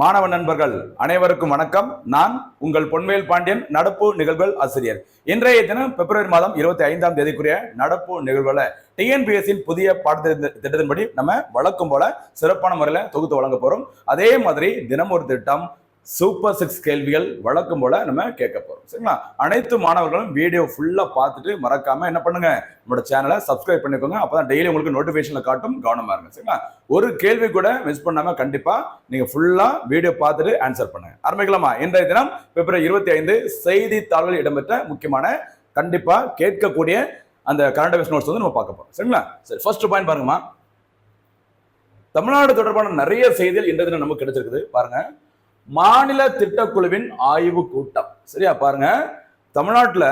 மாணவ நண்பர்கள் அனைவருக்கும் வணக்கம். நான் உங்கள் பொன்வேல் பாண்டியன் நடப்பு நிகழ்வுகள் ஆசிரியர். இன்றைய தினம் பிப்ரவரி மாதம் இருபத்தி ஐந்தாம் தேதிக்குரிய நடப்பு நிகழ்வுகளை டிஎன்பிஎஸ்சியின் புதிய பாடத்திட்ட திட்டத்தின்படி நம்ம வழக்கம் போல சிறப்பான முறையில் தொகுத்து வழங்க போறோம். அதே மாதிரி தினம் ஒரு திட்டம் சூப்பர் சிக்ஸ் கேள்விகள் வழக்கம் போல நம்ம கேட்க போறோம். சரிங்களா? அனைத்து மாணவர்களும் வீடியோ ஃபுல்லா பார்த்துட்டு மறக்காம என்ன பண்ணுங்க? நம்மளோட சேனலை சப்ஸ்கிரைப் பண்ணிக்கோங்க. அப்பதான் டெய்லி உங்களுக்கு நோட்டிபிகேஷன்ல காட்டும் கவனமா இருங்க. சரிங்களா? ஒரு கேள்வி கூட மிஸ் பண்ணாம கண்டிப்பா நீங்க ஃபுல்லா வீடியோ பார்த்துட்டு ஆன்சர் பண்ணுங்க. ஆரம்பிக்கலாமா? இன்றைய தினம் பிப்ரவரி இருபத்தி ஐந்து செய்தித்தாள்களில் இடம்பெற்ற முக்கியமான கண்டிப்பா கேட்கக்கூடிய அந்த கரண்ட் அஃபேர்ஸ் நோட்ஸ் வந்து நம்ம பார்க்க போறோம். சரிங்களா? சரி ஃபர்ஸ்ட் பாயிண்ட் பாருங்கம்மா. தமிழ்நாடு தொடர்பான நிறைய செய்திகள் இன்றைய தினம் நமக்கு கிடைச்சிருக்குது. பாருங்க. மாநில திட்டக்குழுவின் ஆய்வு கூட்டம். சரியா பாருங்க. தமிழ்நாட்டில்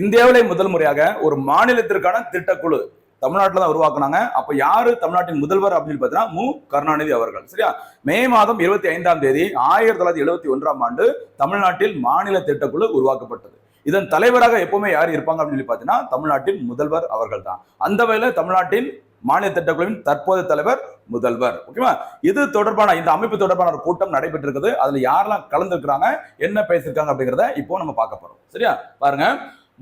இந்தியாவிலே முதல் முறையாக ஒரு மாநிலத்திற்கான திட்டக்குழு தமிழ்நாட்டில் தான் உருவாக்குனாங்க. அப்ப யாரு தமிழ்நாட்டின் முதல்வர் அப்படின்னு பார்த்தீங்கன்னா மு. கருணாநிதி அவர்கள். சரியா? மே மாதம் இருபத்தி ஐந்தாம் தேதி ஆயிரத்தி தொள்ளாயிரத்தி எழுபத்தி ஒன்றாம் ஆண்டு தமிழ்நாட்டில் மாநில திட்டக்குழு உருவாக்கப்பட்டது. இதன் தலைவராக எப்பவுமே யார் இருப்பாங்க அப்படின்னு சொல்லி பார்த்தீங்கன்னா தமிழ்நாட்டின் முதல்வர் அவர்கள் தான். அந்த வகையில் தமிழ்நாட்டின் மாநில திட்டக்குழுவின் தற்போதைய தலைவர் முதல்வர். ஓகேவா இது தொடர்பான இந்த அமைப்பு தொடர்பான ஒரு கூட்டம் நடைபெற்றிருக்குது. அதுல யாரெல்லாம் கலந்துருக்கிறாங்க என்ன பேசியிருக்காங்க அப்படிங்கிறத இப்போ நம்ம பார்க்க போறோம். சரியா? பாருங்க.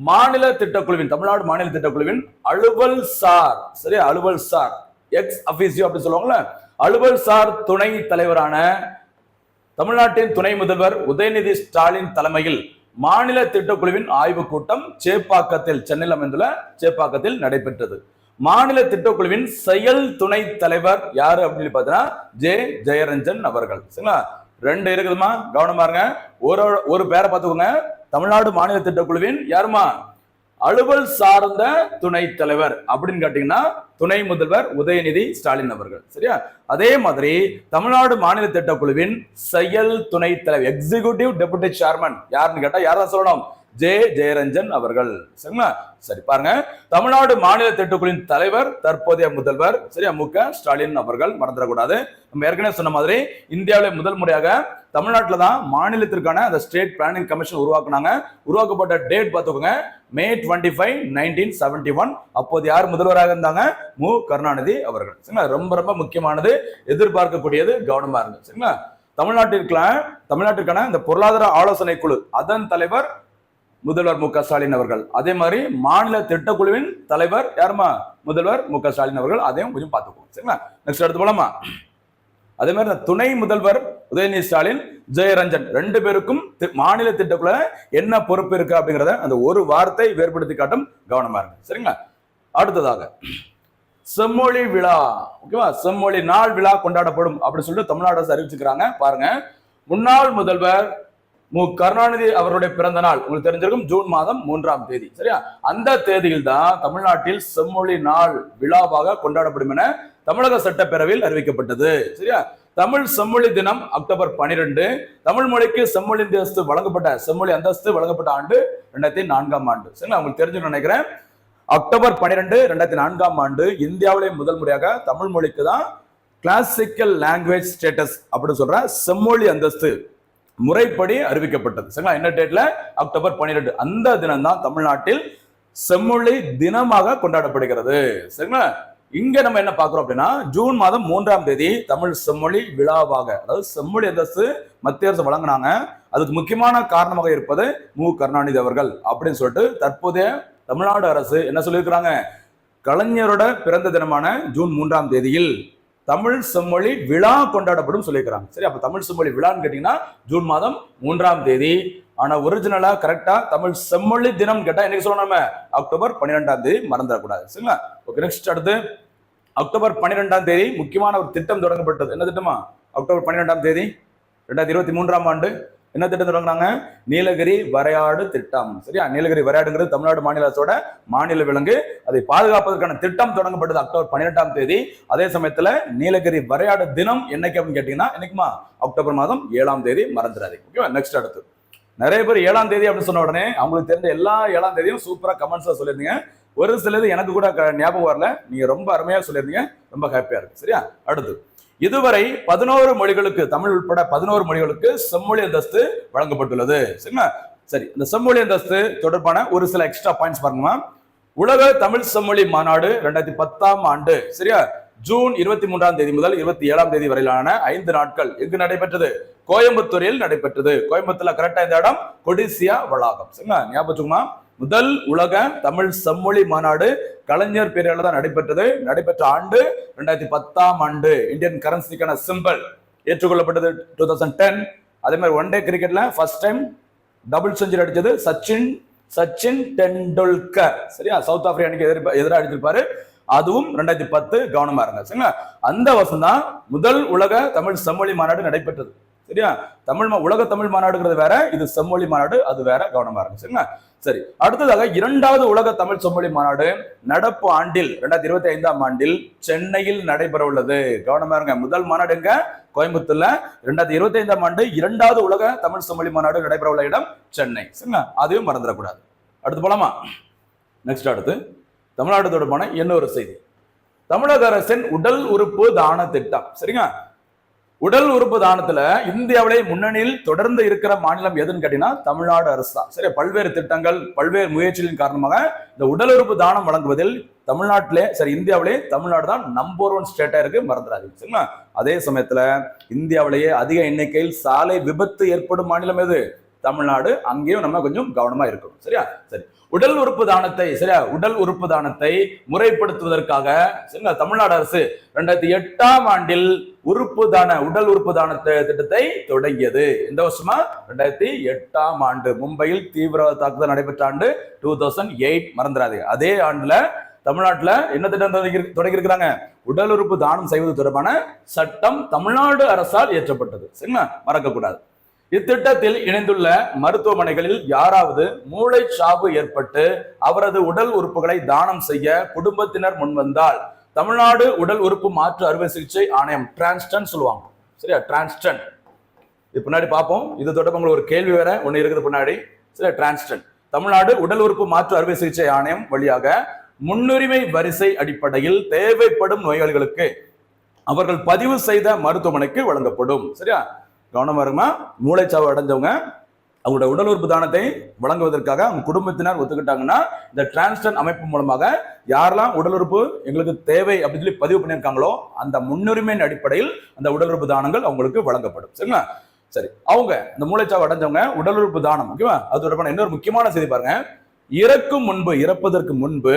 மாநில திட்டக்குழுவின் தமிழ்நாடு மாநில திட்டக்குழுவின் அலுவல் சார். சரியா? அலுவல் சார். எக்ஸ் அபிசியோ அப்படின்னு சொல்லுவாங்கல்ல. அலுவல் சார் துணை தலைவரான தமிழ்நாட்டின் துணை முதல்வர் உதயநிதி ஸ்டாலின் தலைமையில் மாநில திட்டக்குழுவின் ஆய்வுக் கூட்டம் சேப்பாக்கத்தில் சென்னையில் அமைந்துள்ள சேப்பாக்கத்தில் நடைபெற்றது. மாநில திட்டக்குழுவின் செயல் துணை தலைவர் யாரு அப்படின்னு பார்த்தீங்கன்னா ஜே ஜெயரஞ்சன் அவர்கள். சரிங்களா? ரெண்டு இருக்குதுமா கவனமா இருங்க. ஒரு ஒரு பேரை பார்த்துக்கோங்க. தமிழ்நாடு மாநில திட்டக்குழுவின் யாருமா அலுவல் சார்ந்த துணை தலைவர் அப்படின்னு கேட்டீங்கன்னா துணை முதல்வர் உதயநிதி ஸ்டாலின் அவர்கள். சரியா? அதே மாதிரி தமிழ்நாடு மாநில திட்டக்குழுவின் செயல் துணை தலைவர் எக்ஸிகியூட்டிவ் டெபுட்டி சேர்மன் யாருன்னு கேட்டா யாரா சொல்லணும்? ஜே ஜெயரஞ்சன் அவர்கள். சரிங்களா? சரி பாருங்க. தமிழ்நாடு மாநில திட்டக்குழுவின் தலைவர் தற்போதைய முதல்வர் சரியா மு. க. ஸ்டாலின் அவர்கள் மறந்துடக்கூடாது. நம்ம ஏற்கனவே சொன்ன மாதிரி இந்தியாவில முதல் முறையாக தமிழ்நாட்டில் தான் மாநிலத்திற்கான அந்த ஸ்டேட் பிளானிங் கமிஷன் உருவாக்குனாங்க. உருவாக்கப்பட்ட டேட் பார்த்துக்கோங்க. May twenty five nineteen seventy one. அப்போது யார் முதல்வராக இருந்தாங்க? மு. கருணாநிதி அவர்கள். சரிங்களா? ரொம்ப ரொம்ப முக்கியமானது எதிர்பார்க்கக்கூடியது கவனமா இருந்தது சரிங்களா? தமிழ்நாட்டிற்கான தமிழ்நாட்டிற்கான இந்த பொருளாதார ஆலோசனை குழு அதன் தலைவர் முதல்வர் மு ஸ்டாலின் அவர்கள். அதே மாதிரி மாநில திட்டக்குழுவின் தலைவர் யாருமா முதல்வர் மு ஸ்டாலின் அவர்கள். அதையும் கொஞ்சம் பார்த்துக்குவோம். சரிங்களா? நெக்ஸ்ட் எடுத்து போலாமா? அதே மாதிரி இந்த துணை முதல்வர் உதயநிதி ஸ்டாலின் ஜெயரஞ்சன் ரெண்டு பேருக்கும் தி- மாநில திட்டக்குள்ள என்ன பொறுப்பு இருக்கு அப்படிங்கிறத அந்த ஒரு வார்த்தை வேறுபடுத்தி காட்டும் கவனமா இருக்கு சரிங்களா? அடுத்ததாக செம்மொழி விழா. ஓகேவா? செம்மொழி நாள் விழா கொண்டாடப்படும் அப்படின்னு சொல்லிட்டு தமிழ்நாடு அரசு அறிவிச்சுக்கிறாங்க பாருங்க. முன்னாள் முதல்வர் மு கருணாநிதி அவருடைய பிறந்த நாள் உங்களுக்கு தெரிஞ்சிருக்கும் ஜூன் மாதம் மூன்றாம் தேதி. சரியா? அந்த தேதியில் தான் தமிழ்நாட்டில் செம்மொழி நாள் விழாவாக கொண்டாடப்படும் என தமிழக சட்டப்பேரவையில் அறிவிக்கப்பட்டது. சரியா? தமிழ் செம்மொழி தினம் அக்டோபர் பனிரெண்டு தமிழ் மொழிக்கு செம்மொழி அந்தஸ்து வழங்கப்பட்ட செம்மொழி அந்தஸ்து வழங்கப்பட்ட ஆண்டு ரெண்டாயிரத்தி நான்காம் ஆண்டு. சரிங்களா? உங்களுக்கு தெரிஞ்சுன்னு நினைக்கிறேன். அக்டோபர் பன்னிரெண்டு ரெண்டாயிரத்தி நான்காம் ஆண்டு இந்தியாவிலே முதல் முறையாக தமிழ் மொழிக்கு தான் கிளாசிக்கல் லாங்குவேஜ் ஸ்டேட்டஸ் அப்படின்னு சொல்ற செம்மொழி அந்தஸ்து முறைப்படி அறிவிக்கப்பட்டது. சரிங்களா? என்ன டேட்ல அக்டோபர் பன்னிரெண்டு. அந்த தினம் தான் தமிழ்நாட்டில் செம்மொழி தினமாக கொண்டாடப்படுகிறது. சரிங்களா? இங்க நம்ம என்ன பாக்குறோம் அப்படின்னா ஜூன் மாதம் மூன்றாம் தேதி தமிழ் செம்மொழி விழாவாக அதாவது செம்மொழி அந்தஸ்து மத்திய அரசு வழங்கினாங்க. அதுக்கு முக்கியமான காரணமாக இருப்பது மு. கருணாநிதி அவர்கள் அப்படின்னு சொல்லிட்டு தற்போதைய தமிழ்நாடு அரசு என்ன சொல்லியிருக்கிறாங்க? கலைஞரோட பிறந்த தினமான ஜூன் மூன்றாம் தேதியில் தமிழ் செம்மொழி விழா கொண்டாடப்படும் சொல்லியிருக்கிறாங்க. சரி அப்போ தமிழ் செம்மொழி விழான்னு கேட்டீங்கன்னா ஜூன் மாதம் மூன்றாம் தேதி. ஆனால் ஒரிஜினலாக கரெக்டாக தமிழ் செம்மொழி தினம் கேட்டால் என்னைக்கு சொல்லணும் நம்ம அக்டோபர் பன்னிரெண்டாம் தேதி மறந்துடக்கூடாது சரிங்களா? ஓகே நெக்ஸ்ட் அடுத்து அக்டோபர் பன்னிரெண்டாம் தேதி முக்கியமான ஒரு திட்டம் தொடங்கப்பட்டது. என்ன திட்டமா? அக்டோபர் பன்னிரெண்டாம் தேதி ரெண்டாயிரத்தி இருபத்தி மூன்றாம் ஆண்டு என்ன திட்டம் தொடங்கினாங்க நீலகிரி வரையாடு திட்டம். சரியா? நீலகிரி வரையாடுங்கிறது தமிழ்நாடு மாநில அரசோட மாநில விலங்கு. அதை பாதுகாப்பதற்கான திட்டம் தொடங்கப்பட்டது அக்டோபர் பன்னிரெண்டாம் தேதி. அதே சமயத்துல நீலகிரி வரையாடு தினம் என்னைக்கு அப்படின்னு கேட்டீங்கன்னா என்னைக்குமா அக்டோபர் மாதம் ஏழாம் தேதி. மறந்துடாது ஓகேவா நெக்ஸ்ட் அடுத்து. நிறைய பேர் ஏழாம் தேதி அப்படின்னு சொன்ன உடனே அவங்களுக்கு தெரிஞ்ச எல்லா ஏழாம் தேதியும் சூப்பரா கமெண்ட்ஸ்ல சொல்லியிருந்தீங்க ஒரு சிலது எனக்கு கூட ஞாபகம் வரல. நீங்க ரொம்ப அருமையா சொல்லியிருந்தீங்க ரொம்ப ஹாப்பியா இருக்கு. சரியா? அடுத்து. இதுவரை பதினோரு மொழிகளுக்கு தமிழ் உட்பட பதினோரு மொழிகளுக்கு செம்மொழி அந்தஸ்து வழங்கப்பட்டுள்ளது. சரிங்களா? சரி இந்த செம்மொழி அந்தஸ்து தொடர்பான ஒரு சில எக்ஸ்ட்ரா பாயிண்ட்ஸ் பாருங்கம்மா உலக தமிழ் செம்மொழி மாநாடு ரெண்டாயிரத்தி பத்தாம் ஆண்டு சரியா? ஜூன் இருபத்தி மூன்றாம் தேதி முதல் இருபத்தி ஏழாம் தேதி வரையிலான ஐந்து நாட்கள் எங்கு நடைபெற்றது? கோயம்புத்தூரில் நடைபெற்றது. கோயம்புத்தூர்ல கரெக்டா இந்த இடம் கொடிசியா வளாகம் சரிங்களா? ஞாபகம் முதல் உலக தமிழ் செம்மொழி மாநாடு கலைஞர் பேரில் தான் நடைபெற்றது. நடைபெற்ற ஆண்டு ரெண்டாயிரத்தி பத்தாம் ஆண்டு. இந்தியன் கரன்சிக்கான சிம்பிள் ஏற்றுக்கொள்ளப்பட்டது டூ தௌசண்ட் டென் அதே மாதிரி ஒன் டே கிரிக்கெட்ல ஃபர்ஸ்ட் டைம் டபுள் செஞ்சுரி அடிச்சது சச்சின் சச்சின் டெண்டுல்கர். சரியா? சவுத் ஆப்பிரிக்கா அணிக்கு எதிர் எதிராக அடிச்சிருப்பாரு. அதுவும் ரெண்டாயிரத்தி பத்து கவனமா இருங்க. சரிங்களா? அந்த வருஷம் தான் முதல் உலக தமிழ் செம்மொழி மாநாடு நடைபெற்றது. சரியா? தமிழ் உலக தமிழ் மாநாடுங்கிறது வேற இது செம்மொழி மாநாடு அது வேற கவனமா இருங்க சரிங்களா? சரி அடுத்ததாக இரண்டாவது உலக தமிழ் செம்மொழி மாநாடு நடப்பு ஆண்டில் ரெண்டாயிரத்தி இருபத்தி ஐந்தாம் ஆண்டில் சென்னையில் நடைபெற உள்ளது. கவனமா இருங்க முதல் மாநாடு எங்க? கோயம்புத்தூர்ல. ரெண்டாயிரத்தி இருபத்தி ஐந்தாம் ஆண்டு இரண்டாவது உலக தமிழ் செம்மொழி மாநாடு நடைபெற உள்ள இடம் சென்னை சரிங்களா? அதையும் மறந்துடக்கூடாது. அடுத்து போலாமா? நெக்ஸ்ட் அடுத்து தமிழ்நாடு தொடர்பான இன்னொரு செய்தி. தமிழக அரசின் உடல் உறுப்பு தான திட்டம் சரிங்க உடல் உறுப்பு தானத்துல இந்தியாவிலே முன்னணியில் தொடர்ந்து இருக்கிற மாநிலம் எதுன்னு கேட்டீங்கன்னா தமிழ்நாடு அரசு தான். சரி பல்வேறு திட்டங்கள் பல்வேறு முயற்சிகளின் காரணமாக இந்த உடல் உறுப்பு தானம் வழங்குவதில் தமிழ்நாட்டிலே சரி இந்தியாவிலே தமிழ்நாடு தான் நம்பர் ஒன் ஸ்டேட்டா இருக்கு மறந்துடாதீங்க. சரிங்களா? அதே சமயத்துல இந்தியாவிலேயே அதிக எண்ணிக்கையில் சாலை விபத்து ஏற்படும் மாநிலம் எது? தமிழ்நாடு அங்கேயும் நம்ம கொஞ்சம் கவனமா இருக்கணும். சரியா? சரி. உடல் உறுப்பு தானத்தை சரியா? உடல் உறுப்பு தானத்தை முறைப்படுத்துவதற்காக சரிங்களா? தமிழ்நாடு அரசு ரெண்டாயிரத்தி எட்டாம் ஆண்டில் உறுப்பு தான உடல் உறுப்பு தான திட்டத்தை தொடங்கியது. இந்த வருஷமா? ரெண்டாயிரத்தி எட்டாம் ஆண்டு. மும்பையில் தீவிரவாத தாக்குதல் நடைபெற்ற ஆண்டு டூ தௌசண்ட் எயிட். மறந்துடாது அதே ஆண்டுல தமிழ்நாட்டில் என்ன திட்டம் தொடங்கி- தொடங்கி இருக்கிறாங்க உடல் உறுப்பு தானம் செய்வது தொடர்பான சட்டம் தமிழ்நாடு அரசால் இயற்றப்பட்டது. சரிங்களா? மறக்கக்கூடாது. இத்திட்டத்தில் இணைந்துள்ள மருத்துவமனைகளில் யாராவது மூளை சாவு ஏற்பட்டு அவரது உடல் உறுப்புகளை தானம் செய்ய குடும்பத்தினர் முன்வந்தால் தமிழ்நாடு உடல் உறுப்பு மாற்று அறுவை சிகிச்சை ஆணையம் டிரான்ஸ்டன் சொல்லுவாங்க. சரியா? டிரான்ஸ்டன் இது பின்னாடி பார்ப்போம். இது தொடர்பு உங்களுக்கு ஒரு கேள்வி வேற ஒன்று இருக்குது பின்னாடி. சரியா? டிரான்ஸ்டன் தமிழ்நாடு உடல் உறுப்பு மாற்று அறுவை சிகிச்சை ஆணையம் வழியாக முன்னுரிமை வரிசை அடிப்படையில் தேவைப்படும் நோயாளிகளுக்கு அவர்கள் பதிவு செய்த மருத்துவமனைக்கு வழங்கப்படும். சரியா? கவனமா இருமா மூளைச்சாவு அடைஞ்சவங்க அவங்களோட உடல் உறுப்பு தானத்தை வழங்குவதற்காக அவங்க குடும்பத்தினர் ஒத்துக்கிட்டாங்கன்னா இந்த டிரான்ஸ்டன் அமைப்பு மூலமாக யாரெல்லாம் உடல் உறுப்பு எங்களுக்கு தேவை அப்படின்னு சொல்லி பதிவு பண்ணியிருக்காங்களோ அந்த முன்னுரிமையின் அடிப்படையில் அந்த உடல் உறுப்பு தானங்கள் அவங்களுக்கு வழங்கப்படும். சரிங்களா? சரி அவங்க இந்த மூளைச்சாவு அடைஞ்சவங்க உடல் உறுப்பு தானம் ஓகேவா? அது தொடர்பான இன்னொரு முக்கியமான செய்தி பாருங்க. இறக்கும் முன்பு இறப்பதற்கு முன்பு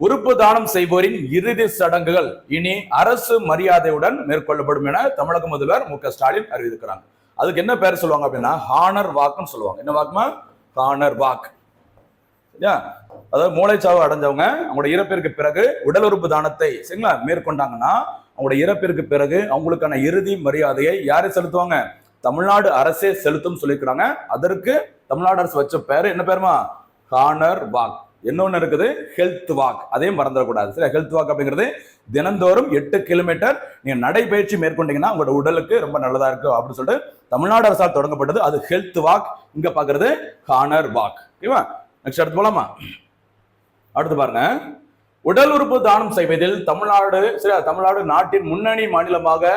உறுப்பு தானம் செய்வோரின் இறுதி சடங்குகள் இனி அரசு மரியாதையுடன் மேற்கொள்ளப்படும் என தமிழக முதல்வர் மு ஸ்டாலின் அறிவித்திருக்கிறாங்க. அதுக்கு என்ன பேர் சொல்லுவாங்க அப்படின்னா ஹானர் வாக்குன்னு சொல்லுவாங்க. என்ன வாக்குமா ஹானர் வாக். சரியா? அதாவது மூளைச்சாவு அடைஞ்சவங்க அவங்களோட இறப்பிற்கு பிறகு உடல் உறுப்பு தானத்தை சரிங்களா மேற்கொண்டாங்கன்னா அவங்களோட இறப்பிற்கு பிறகு அவங்களுக்கான இறுதி மரியாதையை யாரை செலுத்துவாங்க? தமிழ்நாடு அரசே செலுத்தும் சொல்லியிருக்கிறாங்க. அதற்கு தமிழ்நாடு அரசு வச்ச பேர் என்ன பேருமா? Honour walk. இன்னொன்று இருக்குது ஹெல்த் வாக் அதையும் மறந்துடக்கூடாது. சரி ஹெல்த் வாக் அப்படிங்கிறது தினந்தோறும் எட்டு கிலோமீட்டர் நீங்கள் நடைபயிற்சி மேற்கொண்டீங்கன்னா உங்களோட உடலுக்கு ரொம்ப நல்லதாக இருக்கும் அப்படின்னு சொல்லிட்டு தமிழ்நாடு அரசால் தொடங்கப்பட்டது. அது ஹெல்த் வாக் இங்கே பார்க்குறது ஹானர் வாக் ஓகேவா? நெக்ஸ்ட் அடுத்து போலாமா? அடுத்து பாருங்க. உடல் உறுப்பு தானம் செய்வதில் தமிழ்நாடு சரி தமிழ்நாடு நாட்டின் முன்னணி மாநிலமாக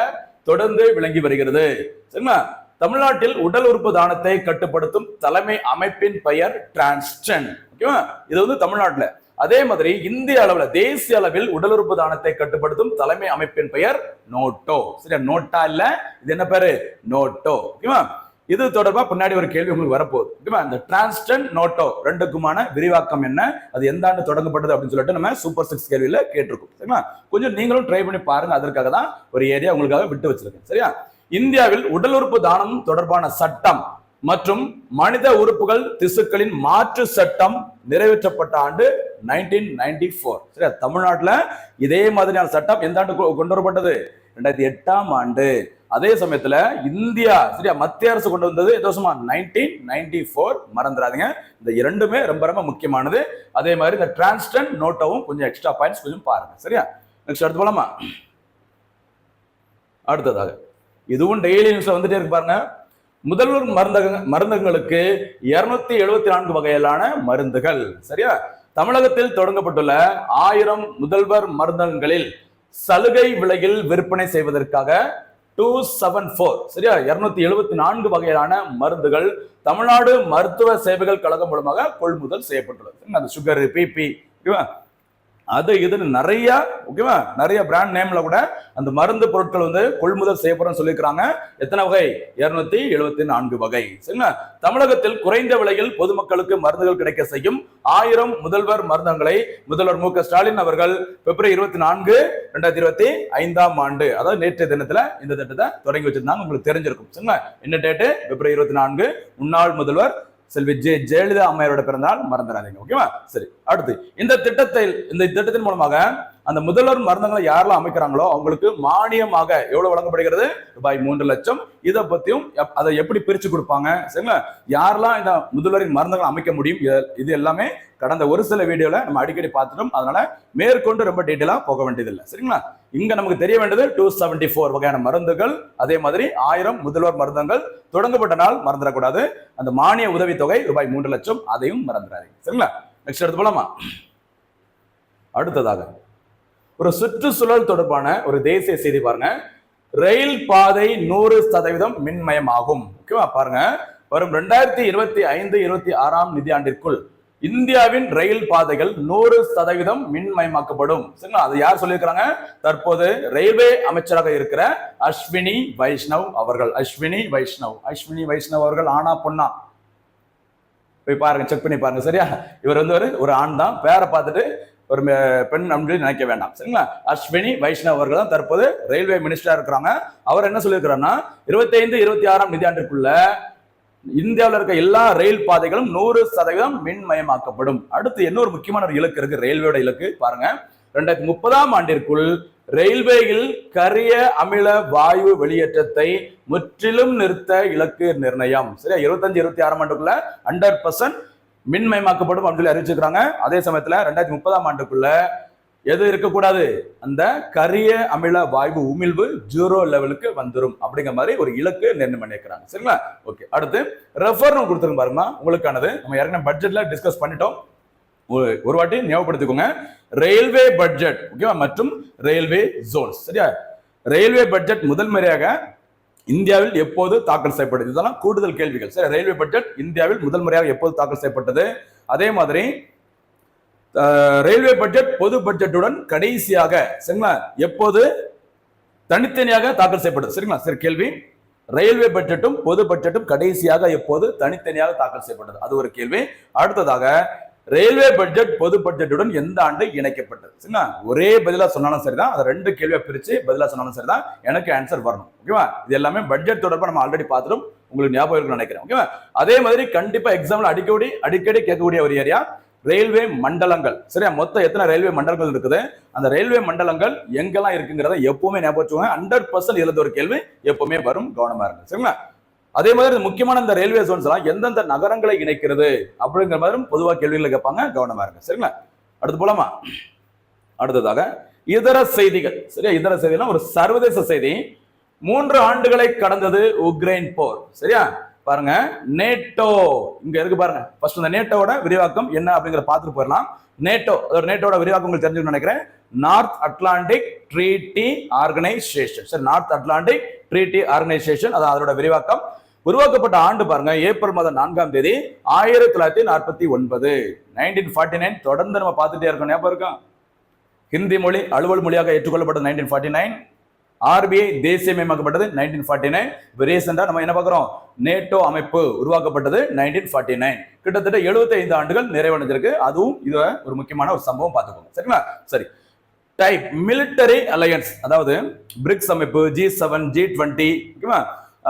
தொடர்ந்து விளங்கி வருகிறது. சரிங்களா? தமிழ்நாட்டில் உடல் உறுப்பு தானத்தை கட்டுப்படுத்தும் தலைமை அமைப்பின் பெயர் டிரான்ஸ்டன் ஓகேவா இது வந்து தமிழ்நாட்டில். அதே மாதிரி இந்திய அளவில் தேசிய அளவில் உடல் உறுப்பு தானத்தை கட்டுப்படுத்தும் தலைமை அமைப்பின் பெயர் நோட்டோ. சரியா? நோட்டா இல்ல? இது என்ன பேரு? நோட்டோ. ஓகேவா இது தொடர்பா பின்னாடி ஒரு கேள்வி உங்களுக்கு வரப்போகுது. ஓகேவா இந்த டிரான்ஸ்டன் நோட்டோ ரெண்டுக்குமான விரிவாக்கம் என்ன? அது எந்த ஆண்டு தொடங்கப்பட்டது அப்படின்னு சொல்லிட்டு நம்ம சூப்பர் சிக்ஸ் கேள்வியில கேட்டிருக்கோம். சரிங்களா கொஞ்சம் நீங்களும் ட்ரை பண்ணி பாருங்க. அதற்காக தான் ஒரு ஏரியா உங்களுக்காக விட்டு வச்சிருக்கேன். சரியா? இந்தியாவில் உடல் உறுப்பு தானம் தொடர்பான சட்டம் மற்றும் மனித உறுப்புகள் திசுக்களின் மாற்று சட்டம் நிறைவேற்றப்பட்ட ஆண்டு நைன்டீன் நைன்டி ஃபோர் சரியா? தமிழ்நாட்டில் இதே மாதிரியான சட்டம் எந்த ஆண்டு கொ- கொண்டு வரப்பட்டது? ரெண்டாயிரத்தி எட்டாம் ஆண்டு. அதே சமயத்துல இந்தியா சரியா? மத்திய அரசு கொண்டு வந்தது தோசமா நைன்டீன் நைன்டி ஃபோர் மறந்துடாதீங்க. இந்த இரண்டுமே ரொம்ப ரொம்ப முக்கியமானது. அதே மாதிரி இந்த டிரான்ஸ்டன் நோட்டவும் கொஞ்சம் எக்ஸ்ட்ரா பாயிண்ட்ஸ் கொஞ்சம் பாருங்க. சரியா? நெக்ஸ்ட் அடுத்து போலாமா? அடுத்ததாக. இதுவும் டெய்லி நியூஸ்ல வந்துட்டே இருக்கு பாருங்க. முதல்வர் மருந்தக மருந்தகங்களுக்கு இருநூத்தி எழுபத்தி நான்கு வகையிலான மருந்துகள். சரியா? தமிழகத்தில் தொடங்கப்பட்டுள்ள ஆயிரம் முதல்வர் மருந்தகங்களில் சலுகை விலையில் விற்பனை செய்வதற்காக டூ செவன் ஃபோர் சரியா? இருநூத்தி எழுபத்தி நான்கு வகையிலான மருந்துகள் தமிழ்நாடு மருத்துவ சேவைகள் கழகம் மூலமாக கொள்முதல் செய்யப்பட்டுள்ளது. அந்த சுகர் பிபி அது இதுன்னு நிறைய ஓகேவா நிறைய பிராண்ட் நேம்ல கூட அந்த மருந்து பொருட்கள் வந்து கொள்முதல் செய்யப்படும் சொல்லியிருக்கிறாங்க. எத்தனை வகை? இருநூத்தி எழுபத்தி நான்கு வகை. சரிங்களா? தமிழகத்தில் குறைந்த விலையில் பொதுமக்களுக்கு மருந்துகள் கிடைக்க செய்யும் ஆயிரம் முதல்வர் மருந்தங்களை முதல்வர் மு ஸ்டாலின் அவர்கள் பிப்ரவரி இருபத்தி நான்கு ரெண்டாயிரத்தி இருபத்தி ஐந்தாம் ஆண்டு அதாவது நேற்றைய தினத்துல இந்த திட்டத்தை தொடங்கி வச்சிருந்தாங்க. உங்களுக்கு தெரிஞ்சிருக்கும். சரிங்களா? என்ன டேட்டு பிப்ரவரி இருபத்தி நான்கு முன்னாள் முதல்வர் செல்வி ஜெ ஜெயலலிதா அம்மையாரோட பிறந்தால் மறந்துடாதீங்க ஓகேவா சரி அடுத்து இந்த திட்டத்தில் இந்த திட்டத்தின் மூலமாக அந்த முதல்வர் மருந்தங்களை யாரெல்லாம் அமைக்கிறாங்களோ அவங்களுக்கு மானியமாக எவ்வளவு வழங்கப்படுகிறது? ரூபாய் மூன்று லட்சம். இதை பத்தியும் எப்- அதை எப்படி பிரிச்சு கொடுப்பாங்க? சரிங்களா? யாரெல்லாம் இந்த முதல்வரின் மருந்தகங்களை அமைக்க முடியும்? இது- இது எல்லாமே கடந்த ஒரு சில வீடியோல நம்ம அடிக்கடி பார்த்துட்டோம். அதனால மேற்கொண்டு ரொம்ப டீட்டெயிலா போக வேண்டியதில்லை. சரிங்களா? இங்க நமக்கு தெரிய வேண்டியது டூ செவன்டி ஃபோர் வகையான மருந்துகள். அதே மாதிரி ஆயிரம் முதல்வர் மருந்தங்கள் தொடங்கப்பட்ட நாள் மறந்துடக்கூடாது. அந்த மானிய உதவித்தொகை ரூபாய் மூன்று லட்சம். அதையும் மறந்துடாதீங்க. சரிங்களா? நெக்ஸ்ட் எடுத்து போலாமா? அடுத்ததாக. ஒரு சுற்றுச்சூழல் தொடர்பான ஒரு தேசிய செய்தி பாருங்க. ரயில் பாதை நூறு சதவீதம் மின்மயமாகும். ஓகேவா பாருங்க. வரும் ரெண்டாயிரத்தி இருபத்தி ஐந்து இருபத்தி ஆறாம் நிதியாண்டிற்குள் இந்தியாவின் ரயில் பாதைகள் நூறு சதவீதம் மின்மயமாக்கப்படும். சரிங்களா? அது யார் சொல்லியிருக்கிறாங்க? தற்போது ரயில்வே அமைச்சராக இருக்கிற அஸ்வினி வைஷ்ணவ் அவர்கள். அஸ்வினி வைஷ்ணவ். அஸ்வினி வைஷ்ணவ் அவர்கள் ஆனா பொண்ணா? போய் பாருங்க செக் பண்ணி பாருங்க சரியா? இவர் வந்து ஒரு ஒரு ஆண் தான். பேரை பார்த்துட்டு ஒரு பெண் அப்படின்னு சொல்லி நினைக்க வேண்டாம். சரிங்களா? அஸ்வினி வைஷ்ணவ் அவர்கள் தான் தற்போது ரயில்வே மினிஸ்டரா இருக்கிறாங்க. அவர் என்ன சொல்லியிருக்கிறாருன்னா இருபத்தைந்து இருபத்தி ஆறாம் நிதியாண்டிற்குள்ள இந்தியாவில் இருக்க எல்லா ரயில் பாதைகளும் நூறு சதவீதம் மின்மயமாக்கப்படும். அடுத்து இன்னொரு முக்கியமான ஒரு இலக்கு இருக்கு? ரயில்வேயோட இலக்கு பாருங்க. ரெண்டாயிரத்தி முப்பதாம் ஆண்டிற்குள் ரயில்வேயில் கரிய அமில வாயு வெளியேற்றத்தை முற்றிலும் நிறுத்த இலக்கு நிர்ணயம். சரியா? இருபத்தஞ்சு இருபத்தி ஆறாம் ஆண்டுக்குள்ள ஹண்ட்ரட் பர்சன்ட் மின்மயமாக்கப்படும் அப்படின்னு சொல்லி அறிவிச்சிருக்காங்க அதே சமயத்தில் ரெண்டாயிரத்தி முப்பதாம் ஆண்டுக்குள்ள எது இருக்கக்கூடாது? அந்த கரிய அமில வாயு உமிழ்வு ஜீரோ லெவலுக்கு வந்துடும் அப்படிங்கிற மாதிரி ஒரு இலக்கு நிர்ணயம் பண்ணியிருக்கிறாங்க. சரிங்களா? ஓகே அடுத்து ரெஃபர்னு கொடுத்துருங்க பாருமா உங்களுக்கானது. நம்ம ஏற்கனவே பட்ஜெட்ல டிஸ்கஸ் பண்ணிட்டோம். ஒரு- ஒரு வாட்டி ஞாபகப்படுத்திக்கோங்க. ரயில்வே பட்ஜெட் ஓகேவா மற்றும் ரயில்வே ஜோன்ஸ் சரியா? ரயில்வே பட்ஜெட் முதல் முறையாக இந்தியாவில் எப்போது தாக்கல் செய்யப்பட்டது? இதெல்லாம் கூடுதல் கேள்விகள். சரி ரயில்வே பட்ஜெட் இந்தியாவில் முதல் முறையாக எப்போது தாக்கல் செய்யப்பட்டது? அதே மாதிரி ரயில்வே பட்ஜெட் பொது பட்ஜெட்டுடன் கடைசியாக சரிங்களா? எப்போது? தனித்தனியாக தாக்கல் செய்யப்பட்டது. சரிங்களா? சரி கேள்வி. ரயில்வே பட்ஜெட்டும் பொது பட்ஜெட்டும் கடைசியாக எப்போது தனித்தனியாக தாக்கல் செய்யப்பட்டது? அது ஒரு கேள்வி. அடுத்ததாக ரயில்வே பட்ஜெட் பொது பட்ஜெட்டுடன் எந்த ஆண்டு இணைக்கப்பட்டது? சரிங்களா? ஒரே பதிலாக சொன்னாலும் சரிதான். அதை ரெண்டு கேள்வியா பிரிச்சு பதிலாக சொன்னாலும் சரிதான். எனக்கு ஆன்சர் வரணும். ஓகேவா இது எல்லாமே பட்ஜெட் தொடர்பாக நம்ம ஆல்ரெடி பார்த்துடும் உங்களுக்கு ஞாபகம் இருக்குன்னு நினைக்கிறேன். ஓகேவா அதே மாதிரி கண்டிப்பா எக்ஸாம்ல அடிக்கடி அடிக்கடி கேட்கக்கூடிய ஒரு ஏரியா ரயில்வே மண்டலங்கள். சரியா? மொத்தம் எத்தனை ரயில்வே மண்டலங்கள் இருக்குது? அந்த ரயில்வே மண்டலங்கள் எங்கெல்லாம் இருக்குங்கிறத எப்பவுமே ஞாபகம் வச்சுக்கோங்க. ஹண்ட்ரட் பர்சன்ட் எழுத ஒரு கேள்வி எப்பவுமே வரும். கவனமா இருக்கு சரிங்களா? அதே மாதிரி முக்கியமான இந்த ரயில்வே ஜோன்ஸ் எல்லாம் எந்தெந்த நகரங்களை இணைக்கிறது அப்படிங்கிற மாதிரி பொதுவாக கேள்விகளை கேட்பாங்க கவனமா இருங்க. சரிங்களா? அடுத்து போலாமா? அடுத்ததாக இதர செய்திகள். சரியா? இதர செய்திகள் ஒரு சர்வதேச செய்தி. மூன்று ஆண்டுகளை கடந்தது உக்ரைன் போர். சரியா? பாருங்க நேட்டோ. இங்க இருக்கு பாருங்க. ஃபர்ஸ்ட் இந்த நேட்டோட விரிவாக்கம் என்ன அப்படிங்கிற பார்த்துட்டு போயிடலாம். நேட்டோ அதோட நேட்டோட விரிவாக்கம் உங்களுக்கு தெரிஞ்சுக்கணும்னு நினைக்கிறேன். நார்த் அட்லாண்டிக் ட்ரீட்டி ஆர்கனைசேஷன் சரி நார்த் அட்லாண்டிக் ட்ரீட்டி ஆர்கனைசேஷன் அது அதோட விரிவாக்கம். உருவாக்கப்பட்ட ஆண்டு பாருங்க ஏப்ரல் மாதம் நான்காம் தேதி ஆயிரத்தி தொள்ளாயிரத்தி நாற்பத்தி ஒன்பது. நைன்டீன் ஃபார்ட்டி நைன் தொடர்ந்து நம்ம பார்த்துட்டே இருக்கோம் ஞாபகம் இருக்கும் ஹிந்தி மொழி அலுவல் மொழியாக ஏற்றுக்கொள்ளப்பட்டது நைன்டீன் ஃபார்ட்டி நைன் ஆர்பிஐ தேசியமயமாக்கப்பட்டது நைன்டீன் ஃபார்ட்டி நைன் ரீசெண்டாக நம்ம என்ன பார்க்குறோம்? நேட்டோ அமைப்பு உருவாக்கப்பட்டது நைன்டீன் ஃபார்ட்டி நைன் கிட்டத்தட்ட எழுபத்தைந்து ஆண்டுகள் நிறைவடைஞ்சிருக்கு. அதுவும் இது ஒரு முக்கியமான ஒரு சம்பவம் பார்த்துக்கோங்க. சரிங்களா? சரி. டைப் மிலிட்டரி அலையன்ஸ் அதாவது பிரிக்ஸ் அமைப்பு ஜி செவன் ஜி டுவெண்ட்டி ஓகேவா?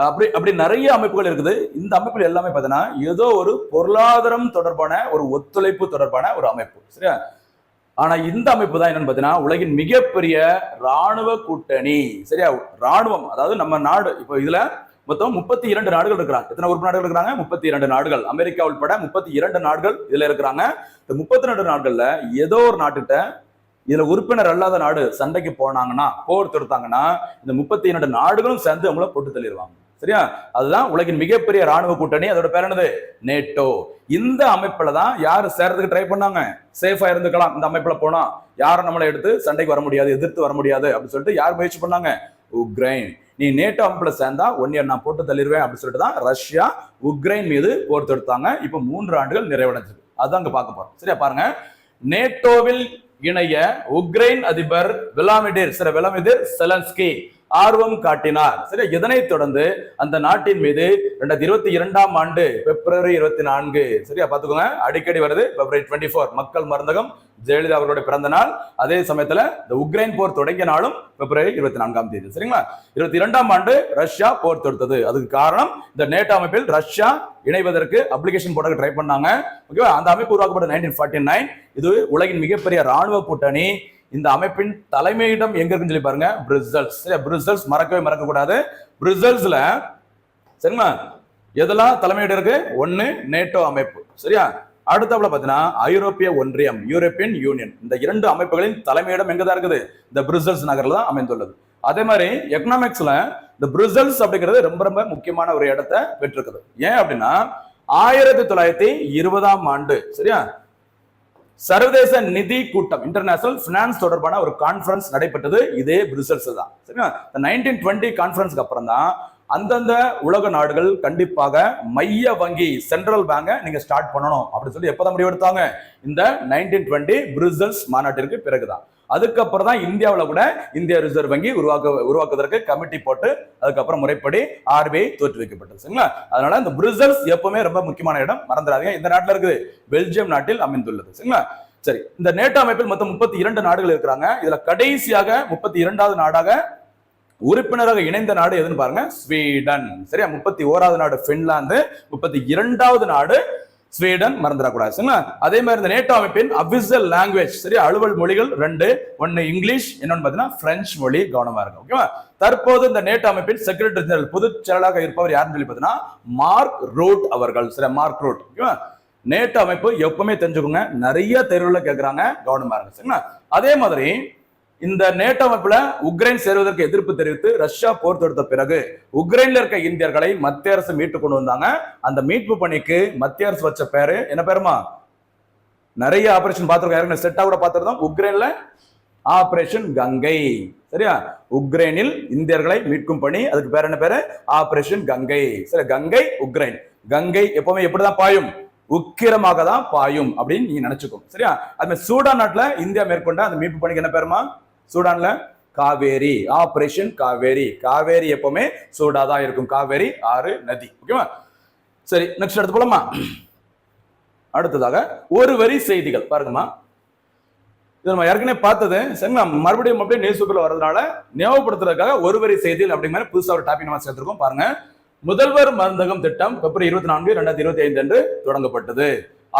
அப்படி அப்படி நிறைய அமைப்புகள் இருக்குது. இந்த அமைப்புகள் எல்லாமே பார்த்தீங்கன்னா ஏதோ ஒரு பொருளாதாரம் தொடர்பான ஒரு ஒத்துழைப்பு தொடர்பான ஒரு அமைப்பு சரியா? ஆனா இந்த அமைப்பு தான் என்னன்னு பார்த்தீங்கன்னா உலகின் மிகப்பெரிய ராணுவ கூட்டணி சரியா? ராணுவம் அதாவது நம்ம நாடு இப்போ இதுல மொத்தம் முப்பத்தி இரண்டு நாடுகள் இருக்கிறாங்க. எத்தனை உறுப்பு நாடுகள் இருக்கிறாங்க? முப்பத்தி இரண்டு நாடுகள். அமெரிக்கா உட்பட முப்பத்தி இரண்டு நாடுகள் இதுல இருக்கிறாங்க. இந்த முப்பத்தி ரெண்டு நாடுகள்ல ஏதோ ஒரு நாட்டுகிட்ட இதுல உறுப்பினர் அல்லாத நாடு சண்டைக்கு போனாங்கன்னா போர் தொடுத்தாங்கன்னா இந்த முப்பத்தி இரண்டு நாடுகளும் சேர்ந்து அவங்கள போட்டு தள்ளிடுவாங்க. சரியா? அதுதான் உலகின் மிகப்பெரிய ராணுவ கூட்டணி. அதோட பேர் என்னது? நேட்டோ. இந்த அமைப்புல தான் யாரு சேர்றதுக்கு ட்ரை பண்ணாங்க? சேஃபா இருந்துக்கலாம். இந்த அமைப்புல போனா யாரும் நம்மளை எடுத்து சண்டைக்கு வர முடியாது எதிர்த்து வர முடியாது அப்படின்னு சொல்லிட்டு யார் முயற்சி பண்ணாங்க? உக்ரைன். நீ நேட்டோ அமைப்புல சேர்ந்தா ஒன் இயர் நான் போட்டு தள்ளிடுவேன் அப்படின்னு சொல்லிட்டு தான் ரஷ்யா உக்ரைன் மீது போர் தொடுத்தாங்க. இப்போ மூன்று ஆண்டுகள் நிறைவடைஞ்சிருக்கு அதுதான் அங்க பார்க்க போறோம். சரியா? பாருங்க. நேட்டோவில் இணைய உக்ரைன் அதிபர் விலாமிடிர் சில விலாமிடிர் செலன்ஸ்கி. ஆர்வம் காட்டினார். சரி இதனைத் தொடர்ந்து அந்த நாட்டின் மீது ரெண்டாயிரத்தி இருபத்தி இரண்டாம் ஆண்டு பிப்ரவரி இருபத்தி நான்கு சரியா? பாத்துக்கோங்க அடிக்கடி வருது பிப்ரவரி டுவெண்ட்டி ஃபோர் மக்கள் மருந்தகம் ஜெயலலிதா அவர்களுடைய பிறந்த நாள். அதே சமயத்துல இந்த உக்ரைன் போர் தொடங்கிய நாளும் பிப்ரவரி இருபத்தி நான்காம் தேதி சரிங்களா? இருபத்தி இரண்டாம் ஆண்டு ரஷ்யா போர் தொடுத்தது. அதுக்கு காரணம் இந்த நேட்டோ அமைப்பில் ரஷ்யா இணைவதற்கு அப்ளிகேஷன் போட ட்ரை பண்ணாங்க. ஓகேவா? அந்த அமைப்பு உருவாக்கப்பட்ட நைன்டீன் ஃபார்ட்டி நைன் இது உலகின் மிகப்பெரிய ராணுவ கூட்டணி. இந்த அமைப்பின் தலைமையிடம் எங்க இருக்குன்னு சொல்லி பாருங்க. பிரிசல்ஸ் பிரிசல்ஸ் மறக்கவே மறக்க கூடாது பிரிசல்ஸ்ல சரிங்களா எதெல்லாம் தலைமையிடம் இருக்கு? ஒன்னு நேட்டோ அமைப்பு. சரியா? அடுத்தப்பல பார்த்தீங்கன்னா ஐரோப்பிய ஒன்றியம் யூரோப்பியன் யூனியன் இந்த இரண்டு அமைப்புகளின் தலைமையிடம் எங்க தான் இருக்குது? இந்த பிரிசல்ஸ் நகரில் தான் அமைந்துள்ளது. அதே மாதிரி எக்கனாமிக்ஸ்ல இந்த பிரிசல்ஸ் அப்படிங்கிறது ரொம்ப ரொம்ப முக்கியமான ஒரு இடத்தை பெற்றிருக்குது. ஏன் அப்படின்னா ஆயிரத்தி தொள்ளாயிரத்தி இருபதாம் ஆண்டு சரியா? சர்வதேச நிதி கூட்டம் இன்டர்நேஷனல் பினான்ஸ் தொடர்பான ஒரு கான்ஃபரன்ஸ் நடைபெற்றது. இதே பிரிசல்ஸ் தான். சரிங்களா? நைன்டீன் டுவெண்ட்டி கான்ஃபரன்ஸ்க்கு அப்புறம் தான் அந்தந்த உலக நாடுகள் கண்டிப்பாக மைய வங்கி சென்ட்ரல் பேங்கை நீங்க ஸ்டார்ட் பண்ணணும். அப்படின்னு சொல்லி எப்போதான் முடிவெடுத்தாங்க? இந்த நைன்டீன் டுவெண்ட்டி பிரிசல்ஸ் மாநாட்டிற்கு பிறகுதான். அதுக்கப்புறம் தான் இந்தியாவில் கூட இந்திய ரிசர்வ் வங்கி உருவாக்க உருவாக்குவதற்கு கமிட்டி போட்டு அதுக்கப்புறம் முறைப்படி ஆர்பிஐ தோற்றுவிக்கப்பட்டது சரிங்களா? அதனால இந்த பிரிசல்ஸ் எப்பவுமே ரொம்ப முக்கியமான இடம். மறந்துடாதீங்க. இந்த நாட்டில் இருக்குது. பெல்ஜியம் நாட்டில் அமைந்துள்ளது சரிங்களா? சரி இந்த நேட்டோ அமைப்பில் மொத்தம் முப்பத்தி இரண்டு நாடுகள் இருக்கிறாங்க. இதுல கடைசியாக முப்பத்தி இரண்டாவது நாடாக உறுப்பினராக இணைந்த நாடு எதுன்னு பாருங்க ஸ்வீடன். சரியா? முப்பத்தி ஓராவது நாடு பின்லாந்து. முப்பத்தி இரண்டாவது நாடு ஸ்வீடன் மறந்துடக்கூடாது. சரிங்களா? அதே மாதிரி இந்த நேட்டோ அமைப்பின் அபிஷியல் லாங்குவேஜ் சரி அலுவல் மொழிகள் ரெண்டு ஒன்னு இங்கிலீஷ் இன்னொன்னு பாத்தீங்கன்னா பிரெஞ்சு மொழி கவனமா இருக்கும் ஓகேவா தற்போது இந்த நேட்டோ அமைப்பின் செக்ரட்டரி ஜெனரல் பொதுச் செயலாளராக இருப்பவர் யாருன்னு சொல்லி பார்த்தீங்கன்னா மார்க் ரூட் அவர்கள் சரி மார்க் ரூட் ஓகேவா நேட்டோ அமைப்பு எப்பவுமே தெரிஞ்சுக்கோங்க நிறைய தேர்வுல கேட்கறாங்க கவனமா இருக்கும் சரிங்களா? அதே மாதிரி இந்த நேட்டோ அமைப்புல உக்ரைன் சேருவதற்கு எதிர்ப்பு தெரிவித்து ரஷ்யா போர் தொடுத்த பிறகு உக்ரைன்ல இருக்க இந்தியர்களை மத்திய அரசு மீட்டு கொண்டு வந்தாங்க. அந்த மீட்பு பணிக்கு மத்திய அரசு வச்ச பேரு என்ன பேருமா? நிறைய ஆபரேஷன் பார்த்திருக்கோம். செட்டா கூட பார்த்துருந்தோம். உக்ரைன்ல ஆபரேஷன் கங்கை. சரியா? உக்ரைனில் இந்தியர்களை மீட்கும் பணி. அதுக்கு பேர் என்ன பேரு? ஆபரேஷன் கங்கை. சரி கங்கை உக்ரைன். கங்கை எப்பவுமே எப்படிதான் பாயும்? உக்கிரமாக தான் பாயும் அப்படின்னு நீங்க நினைச்சுக்கோ சரியா? அது மாதிரி சூடான் நாட்டுல இந்தியா மேற்கொண்ட அந்த மீட்பு பணிக்கு என்ன பேருமா? சூடான்ல? காவேரி. ஆபரேஷன் காவேரி. காவேரி எப்பவுமே சூடா தான் இருக்கும். காவேரி ஆறு நதி. ஓகேவா? சரி நெக்ஸ்ட் எடுத்து போலாமா? அடுத்ததாக ஒரு வரி செய்திகள். பாருங்கம்மா. இது நம்ம ஏற்கனவே பார்த்தது. சரிங்களா? மறுபடியும் மறுபடியும் நியூஸ் பேப்பர்ல வரதுனால ஞாபகப்படுத்துறதுக்காக ஒரு வரி செய்திகள் அப்படிங்கிற மாதிரி புதுசா ஒரு டாபிக் நம்ம சேர்த்திருக்கோம். பாருங்க. முதல்வர் மருந்தகம் திட்டம் பிப்ரவரி இருபத்தி நான்கு ரெண்டாயிரத்தி இருபத்தி ஐந்து அன்று தொடங்கப்பட்டது.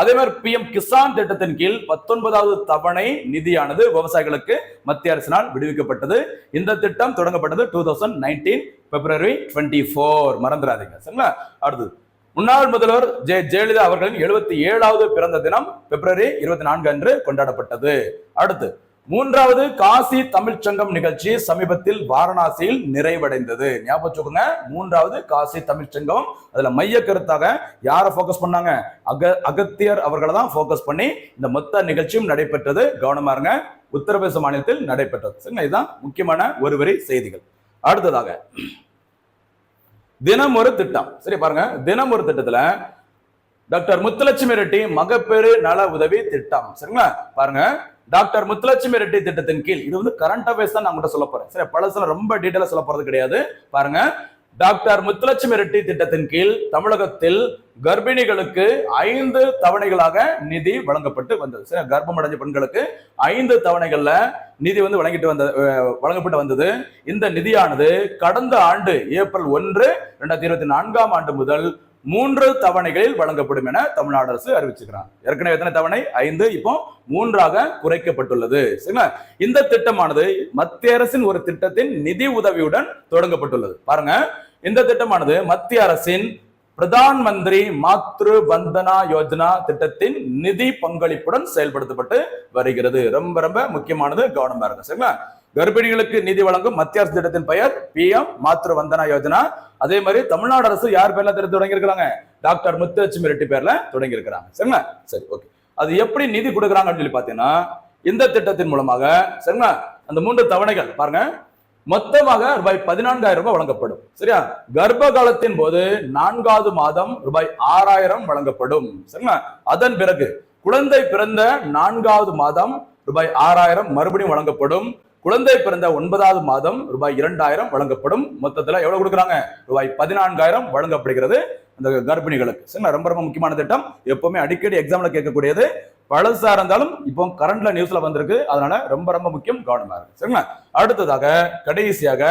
அதே மாதிரி பி எம் கிசான் திட்டத்தின் கீழ் பத்தொன்பதாவது தவணை நிதியானது விவசாயிகளுக்கு மத்திய அரசினால் விடுவிக்கப்பட்டது. இந்த திட்டம் தொடங்கப்பட்டது two thousand nineteen February twenty four மறந்துடாதீங்க. சரிங்களா? அடுத்தது. முன்னாள் முதல்வர் ஜெ. ஜெயலலிதா அவர்களின் எழுபத்தி ஏழாவது பிறந்த தினம் பிப்ரவரி இருபத்தி நான்கு அன்று கொண்டாடப்பட்டது. அடுத்து மூன்றாவது காசி தமிழ் சங்கம் நிகழ்ச்சி சமீபத்தில் வாரணாசியில் நிறைவடைந்தது. ஞாபகம் வச்சுக்கோங்க மூன்றாவது காசி தமிழ் சங்கம். அதுல மைய கருத்தாக யாரை ஃபோக்கஸ் பண்ணாங்க? அக அகத்தியர் அவர்களை தான் ஃபோக்கஸ் பண்ணி இந்த மொத்த நிகழ்ச்சியும் நடைபெற்றது. கவனமா இருங்க. உத்தரப்பிரதேச மாநிலத்தில் நடைபெற்றது. இதுதான் முக்கியமான ஒரு வரி செய்திகள். அடுத்ததாக தினம் ஒரு திட்டம். சரி பாருங்க. தினம் ஒரு திட்டத்துல டாக்டர் முத்துலட்சுமி ரெட்டி மகப்பேறு நல உதவி திட்டம். சரிங்களா? பாருங்க. டாக்டர் முத்துலட்சுமி ரெட்டி திட்டத்தின் கீழ் இது வந்து கரண்ட் அஃபேர்ஸ் தான் நான் உங்கள்கிட்ட சொல்ல போறேன். சரி பழசுல ரொம்ப டீட்டெயிலாக சொல்ல போறது கிடையாது. பாருங்க. டாக்டர் முத்துலட்சுமி ரெட்டி திட்டத்தின் கீழ் தமிழகத்தில் கர்ப்பிணிகளுக்கு ஐந்து தவணைகளாக நிதி வழங்கப்பட்டு வந்தது. சரி கர்ப்பம் அடைஞ்ச பெண்களுக்கு ஐந்து தவணைகள்ல நிதி வந்து வழங்கிட்டு வந்த வழங்கப்பட்டு வந்தது. இந்த நிதியானது கடந்த ஆண்டு ஏப்ரல் ஒன்று ரெண்டாயிரத்தி இருபத்தி நான்காம் ஆண்டு முதல் மூன்று தவணைகளில் வழங்கப்படும் என தமிழ்நாடு அரசு அறிவிச்சுக்கிறாங்க. ஏற்கனவே எத்தனை தவணை? ஐந்து இப்போ மூன்றாக குறைக்கப்பட்டுள்ளது. சரிங்களா? இந்த திட்டமானது மத்திய அரசின் ஒரு திட்டத்தின் நிதி உதவியுடன் தொடங்கப்பட்டுள்ளது. பாருங்க இந்த திட்டமானது மத்திய அரசின் பிரதான் மந்திரி மாத்ரு வந்தனா யோஜனா திட்டத்தின் நிதி பங்களிப்புடன் செயல்படுத்தப்பட்டு வருகிறது. ரொம்ப ரொம்ப முக்கியமானது கவனமா இருக்கு சரிங்களா? கர்ப்பிணிகளுக்கு நிதி வழங்கும் மத்திய அரசு திட்டத்தின் பெயர் பி எம் மாத்ரு வந்தனா யோஜனா. அதே மாதிரி தமிழ்நாடு அரசு யார் பேர்ல திட்டம் தொடங்கி டாக்டர் முத்துலட்சுமி ரெட்டி பேர்ல தொடங்கி இருக்கிறாங்க சரிங்களா? சரி ஓகே. அது எப்படி நிதி கொடுக்குறாங்கன்னு சொல்லி பாத்தீங்கன்னா இந்த திட்டத்தின் மூலமாக சரிங்களா? அந்த மூன்று தவணைகள் பாருங்க. மொத்தமாக ரூபாய் பதினான்காயிரம் ரூபாய் வழங்கப்படும். சரியா? கர்ப்ப காலத்தின் போது நான்காவது மாதம் ரூபாய் ஆறாயிரம் வழங்கப்படும். சரிங்களா? அதன் பிறகு குழந்தை பிறந்த நான்காவது மாதம் ரூபாய் ஆறாயிரம் மறுபடியும் வழங்கப்படும். குழந்தை பிறந்த ஒன்பதாவது மாதம் ரூபாய் இரண்டாயிரம் வழங்கப்படும். மொத்தத்துல எவ்வளவு கொடுக்குறாங்க? ரூபாய் பதினான்காயிரம் வழங்கப்படுகிறது அந்த கர்ப்பிணிகளுக்கு. சரிங்களா? ரொம்ப ரொம்ப முக்கியமான திட்டம். எப்பவுமே அடிக்கடி எக்ஸாம்ல கேட்கக்கூடியது. பழசா இருந்தாலும் இப்போ கரண்ட்ல நியூஸ்ல வந்திருக்கு. அதனால ரொம்ப ரொம்ப முக்கியம் கவனமா இருக்கு சரிங்களா? அடுத்ததாக கடைசியாக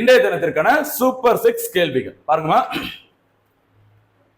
இன்றைய தினத்திற்கான சூப்பர் சிக்ஸ் கேள்விகள். பாருங்கம்மா.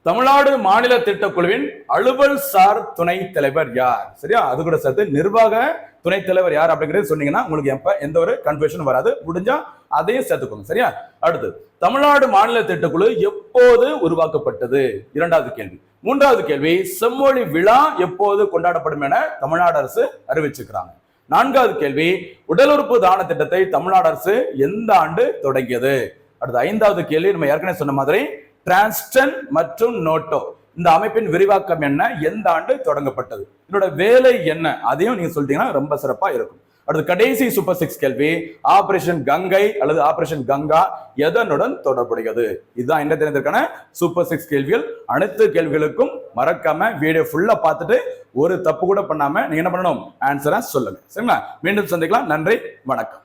தமிழ்நாடு மாநில திட்டக்குழுவின் அலுவல் சார் துணை தலைவர் யார்? சரியா? அது கூட சேர்த்து நிர்வாக துணை தலைவர் யார் அப்படிங்கிறது சொன்னீங்கன்னா உங்களுக்கு எப்ப எந்த ஒரு கன்ஃபியூஷன் வராது. முடிஞ்சா அதையும் சேர்த்துக்கோங்க. சரியா? அடுத்து தமிழ்நாடு மாநில திட்டக்குழு எப்போது உருவாக்கப்பட்டது? இரண்டாவது கேள்வி. மூன்றாவது கேள்வி செம்மொழி விழா எப்போது கொண்டாடப்படும் என தமிழ்நாடு அரசு அறிவிச்சிருக்கிறாங்க. நான்காவது கேள்வி உடல் உறுப்பு தான திட்டத்தை தமிழ்நாடு அரசு எந்த ஆண்டு தொடங்கியது? அடுத்து ஐந்தாவது கேள்வி நம்ம ஏற்கனவே சொன்ன மாதிரி டிரான்ஸ்டன் மற்றும் நோட்டோ இந்த அமைப்பின் விரிவாக்கம் என்ன? எந்த ஆண்டு தொடங்கப்பட்டது? இதோட வேலை என்ன? அதையும் நீங்க சொல்லிட்டீங்கன்னா ரொம்ப சிறப்பா இருக்கும். அடுத்து கடைசி சூப்பர் சிக்ஸ் கேள்வி. ஆபரேஷன் கங்கை அல்லது ஆபரேஷன் கங்கா எதனுடன் தொடர்புடையது? இதுதான் என்ன தெரிஞ்சிருக்கான? சூப்பர் சிக்ஸ் கேள்விகள். அனைத்து கேள்விகளுக்கும் மறக்காம வீடியோ ஃபுல்லா பார்த்துட்டு ஒரு தப்பு கூட பண்ணாம நீங்க என்ன பண்ணணும்? ஆன்சரா சொல்லுங்க. சரிங்களா? மீண்டும் சந்திக்கலாம். நன்றி. வணக்கம்.